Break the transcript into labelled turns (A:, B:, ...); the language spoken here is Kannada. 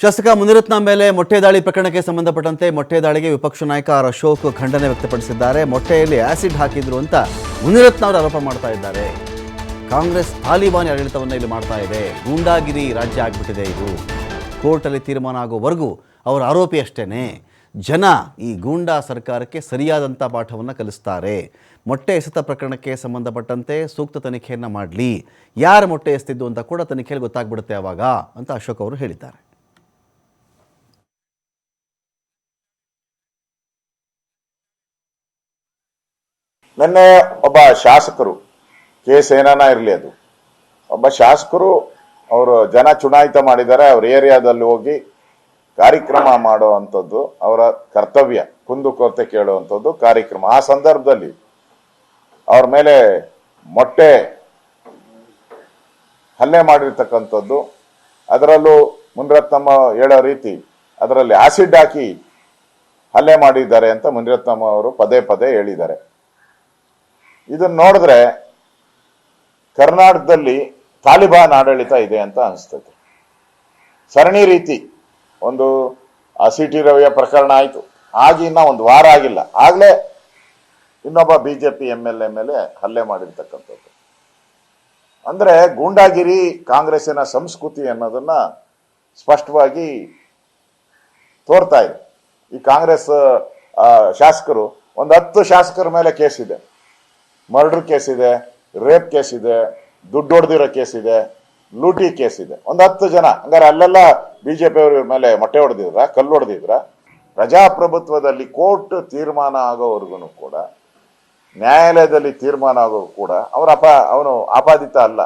A: ಶಾಸಕ ಮುನಿರತ್ನ ಮೇಲೆ ಮೊಟ್ಟೆ ದಾಳಿ ಪ್ರಕರಣಕ್ಕೆ ಸಂಬಂಧಪಟ್ಟಂತೆ ಮೊಟ್ಟೆ ದಾಳಿಗೆ ವಿಪಕ್ಷ ನಾಯಕ ಆರ್ ಅಶೋಕ್ ಖಂಡನೆ ವ್ಯಕ್ತಪಡಿಸಿದ್ದಾರೆ. ಮೊಟ್ಟೆಯಲ್ಲಿ ಆಸಿಡ್ ಹಾಕಿದ್ರು ಅಂತ ಮುನಿರತ್ನ ಅವರು ಆರೋಪ ಮಾಡ್ತಾ ಇದ್ದಾರೆ. ಕಾಂಗ್ರೆಸ್ ತಾಲಿಬಾನ್ ಆಡಳಿತವನ್ನು ಇಲ್ಲಿ ಮಾಡ್ತಾ ಇದೆ. ಗೂಂಡಾಗಿರಿ ರಾಜ್ಯ ಆಗ್ಬಿಟ್ಟಿದೆ ಇದು. ಕೋರ್ಟಲ್ಲಿ ತೀರ್ಮಾನ ಆಗೋವರೆಗೂ ಅವರ ಆರೋಪಿ ಅಷ್ಟೇನೆ. ಜನ ಈ ಗೂಂಡಾ ಸರ್ಕಾರಕ್ಕೆ ಸರಿಯಾದಂಥ ಪಾಠವನ್ನು ಕಲಿಸ್ತಾರೆ. ಮೊಟ್ಟೆ ಎಸೆತ ಪ್ರಕರಣಕ್ಕೆ ಸಂಬಂಧಪಟ್ಟಂತೆ ಸೂಕ್ತ ತನಿಖೆಯನ್ನು ಮಾಡಲಿ. ಯಾರು ಮೊಟ್ಟೆ ಎಸೆತಿದ್ದು ಅಂತ ಕೂಡ ತನಿಖೆಯಲ್ಲಿ ಗೊತ್ತಾಗ್ಬಿಡುತ್ತೆ ಆವಾಗ ಅಂತ ಅಶೋಕ್ ಅವರು ಹೇಳಿದ್ದಾರೆ.
B: ನನ್ನ ಒಬ್ಬ ಶಾಸಕರು, ಕೆ ಸೇನಾನ ಇರಲಿ ಅದು. ಒಬ್ಬ ಶಾಸಕರು, ಅವರು ಜನ ಚುನಾಯಿತ ಮಾಡಿದ್ದಾರೆ, ಅವ್ರ ಏರಿಯಾದಲ್ಲಿ ಹೋಗಿ ಕಾರ್ಯಕ್ರಮ ಮಾಡುವಂಥದ್ದು ಅವರ ಕರ್ತವ್ಯ. ಕುಂದುಕೊರತೆ ಕೇಳುವಂಥದ್ದು ಕಾರ್ಯಕ್ರಮ. ಆ ಸಂದರ್ಭದಲ್ಲಿ ಅವ್ರ ಮೇಲೆ ಮೊಟ್ಟೆ ಹಲ್ಲೆ ಮಾಡಿರ್ತಕ್ಕಂಥದ್ದು, ಅದರಲ್ಲೂ ಮುನಿರತ್ನಮ್ಮ ಹೇಳೋ ರೀತಿ ಅದರಲ್ಲಿ ಆಸಿಡ್ ಹಾಕಿ ಹಲ್ಲೆ ಮಾಡಿದ್ದಾರೆ ಅಂತ ಮುನಿರತ್ನಮ್ಮ ಅವರು ಪದೇ ಪದೇ ಹೇಳಿದ್ದಾರೆ. ಇದನ್ನ ನೋಡಿದ್ರೆ ಕರ್ನಾಟಕದಲ್ಲಿ ತಾಲಿಬಾನ್ ಆಡಳಿತ ಇದೆ ಅಂತ ಅನಿಸ್ತದೆ. ಸರಣಿ ರೀತಿ ಒಂದು ಆ ಸಿ ಟಿ ರವಿಯ ಪ್ರಕರಣ ಆಯಿತು. ಆಗಿ ಇನ್ನ ಒಂದು ವಾರ ಆಗಿಲ್ಲ. ಆಗಲೇ ಇನ್ನೊಬ್ಬ B J P M L A ಮೇಲೆ ಹಲ್ಲೆ ಮಾಡಿರ್ತಕ್ಕಂಥದ್ದು. ಅಂದರೆ ಗೂಂಡಾಗಿರಿ ಕಾಂಗ್ರೆಸ್ಸಿನ ಸಂಸ್ಕೃತಿ ಅನ್ನೋದನ್ನ ಸ್ಪಷ್ಟವಾಗಿ ತೋರ್ತಾ ಇದೆ. ಈ ಕಾಂಗ್ರೆಸ್ ಶಾಸಕರು, ಒಂದು ಹತ್ತು ಶಾಸಕರ ಮೇಲೆ ಕೇಸ್ ಇದೆ. ಮರ್ಡರ್ ಕೇಸ್ ಇದೆ, ರೇಪ್ ಕೇಸ್ ಇದೆ, ದುಡ್ಡು ಹೊಡೆದಿರೋ ಕೇಸ್ ಇದೆ. ಲೂಟಿ ಕೇಸ್ ಇದೆ. ಒಂದು ಹತ್ತು ಜನ, ಹಂಗಾರೆ ಅಲ್ಲೆಲ್ಲ ಬಿಜೆಪಿ ಅವ್ರ ಮೇಲೆ ಮೊಟ್ಟೆ ಹೊಡೆದಿದ್ರ, ಕಲ್ಲು ಹೊಡೆದಿದ್ರ? ಪ್ರಜಾಪ್ರಭುತ್ವದಲ್ಲಿ ಕೋರ್ಟ್ ತೀರ್ಮಾನ ಆಗೋವರೆಗೂ ಕೂಡ, ನ್ಯಾಯಾಲಯದಲ್ಲಿ ತೀರ್ಮಾನ ಆಗೋ ಕೂಡ, ಅವರ ಅಪ, ಅವನು ಆಪಾದಿತ ಅಲ್ಲ.